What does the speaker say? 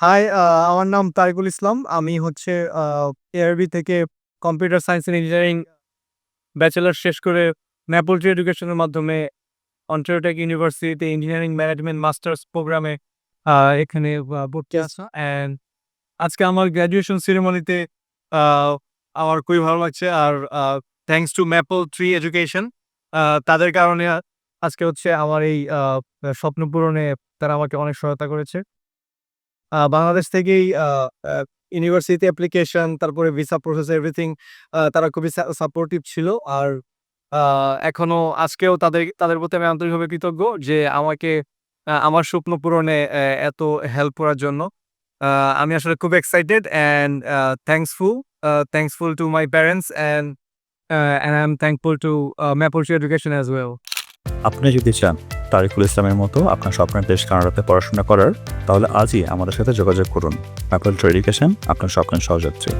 High আহ, আমার নাম তারিকুল ইসলাম। আমি হচ্ছে এআরবি থেকে computer science and engineering bachelor শেষ করে ম্যাপোলট্রি এডুকেশনের মাধ্যমে অন্টারিওটেক ইউনিভার্সিটিতে ইঞ্জিনিয়ারিং ম্যানেজমেন্ট মাস্টার্স প্রোগ্রামে এখানে ভর্তি আছে। অ্যান্ড আজকে আমার গ্র্যাজুয়েশন সেরেমনিতে আমার খুবই ভালো লাগছে। আর thanks to Maple Tree education তাদের কারণে আজকে হচ্ছে আমার এই স্বপ্ন পূরণে তারা আমাকে অনেক সহায়তা করেছে। বাংলাদেশ থেকেই ইউনিভার্সিটি অ্যাপ্লিকেশন তারপরে ভিসা প্রসেস এভরিথিং তারা খুবই সাপোর্টিভ ছিল। আর এখনও আজকেও তাদের তাদের প্রতি আমি আন্তরিকভাবে কৃতজ্ঞ যে আমাকে আমার স্বপ্ন পূরণে এত হেল্প করার জন্য। আমি আসলে খুব excited and thanksful thanksful to my parents and and I am thankful to Maple education as well আপনি যদি চান তারিকুল ইসলামের মতো আপনার স্বপ্নের দেশ কানাডাতে পড়াশোনা করার, তাহলে আজই আমাদের সাথে যোগাযোগ করুন। অ্যাপল ট্রেডিকেশন এডুকেশন আপনার স্বপ্নের সহযাত্রী।